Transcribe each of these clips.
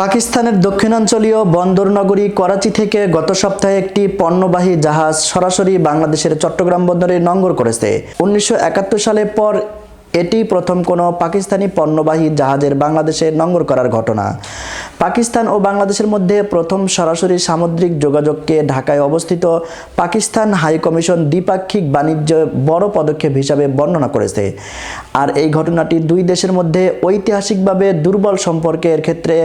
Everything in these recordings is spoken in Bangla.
পাকিস্তানের দক্ষিণাঞ্চলীয় বন্দর নগরী করাচি থেকে গত সপ্তাহে একটি পণ্যবাহী জাহাজ সরাসরি বাংলাদেশের চট্টগ্রাম বন্দরে নঙ্গর করেছে। উনিশশো একাত্তর সালে পর এটি প্রথম কোনো পাকিস্তানি পণ্যবাহী জাহাজের বাংলাদেশে নঙ্গর করার ঘটনা। পাকিস্তান ও বাংলাদেশের মধ্যে প্রথম সরাসরি সামুদ্রিক যোগাযোগকে ঢাকায় অবস্থিত পাকিস্তান হাই কমিশন দ্বিপাক্ষিক বাণিজ্য বড় পদক্ষেপ হিসাবে বর্ণনা করেছে। আর এই ঘটনাটি দুই দেশের মধ্যে ঐতিহাসিকভাবে দুর্বল সম্পর্কের ক্ষেত্রে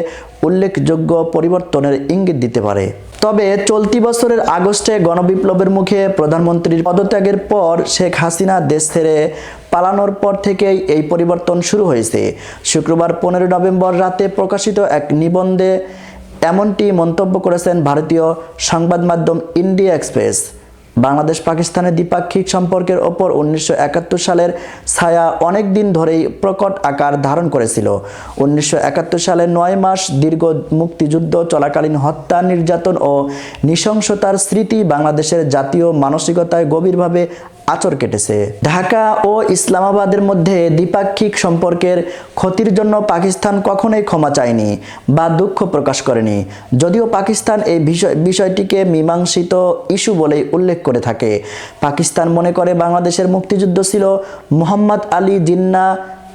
উল্লেখযোগ্য পরিবর্তনের ইঙ্গিত দিতে পারে। তবে চলতি বছরের আগস্টে গণবিপ্লবের মুখে প্রধানমন্ত্রীর পদত্যাগের পর শেখ হাসিনা দেশ ছেড়ে পালানোর পর থেকেই এই পরিবর্তন শুরু হয়েছে। শুক্রবার পনেরো নভেম্বর রাতে প্রকাশিত এক নিবন্ধে এমনটি মন্তব্য করেছেন ভারতীয় সংবাদ মাধ্যম ইন্ডিয়া এক্সপ্রেস। বাংলাদেশ পাকিস্তানের দ্বিপাক্ষিক সম্পর্কের ওপর উনিশশো একাত্তর সালের ছায়া অনেক দিন ধরেই প্রকট আকার ধারণ করেছিল। উনিশশো একাত্তর সালের নয় মাস দীর্ঘ মুক্তিযুদ্ধ, চলাকালীন হত্যা, নির্যাতন ও নৃশংসতার স্মৃতি বাংলাদেশের জাতীয় মানসিকতায় গভীরভাবে আচর কেটেছে। ঢাকা ও ইসলামাবাদের মধ্যে দ্বিপাক্ষিক সম্পর্কের ক্ষতির জন্য পাকিস্তান কখনোই ক্ষমা চায়নি বা দুঃখ প্রকাশ করেনি। যদিও পাকিস্তান এই বিষয় বিষয়টিকে মীমাংসিত ইস্যু বলেই উল্লেখ করে থাকে। পাকিস্তান মনে করে বাংলাদেশের মুক্তিযুদ্ধ ছিল মোহাম্মদ আলী জিন্না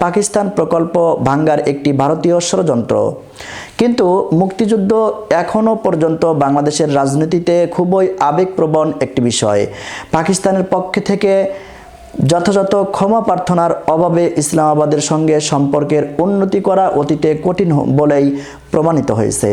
পাকিস্তান প্রকল্প ভাঙ্গার একটি ভারতীয় ষড়যন্ত্র। কিন্তু মুক্তিযুদ্ধ এখনও পর্যন্ত বাংলাদেশের রাজনীতিতে খুবই আবেগপ্রবণ একটি বিষয়। পাকিস্তানের পক্ষে থেকে যথাযথ ক্ষমা প্রার্থনার অভাবে ইসলামাবাদের সঙ্গে সম্পর্কের উন্নতি করা অতীতে কঠিন বলেই প্রমাণিত হয়েছে।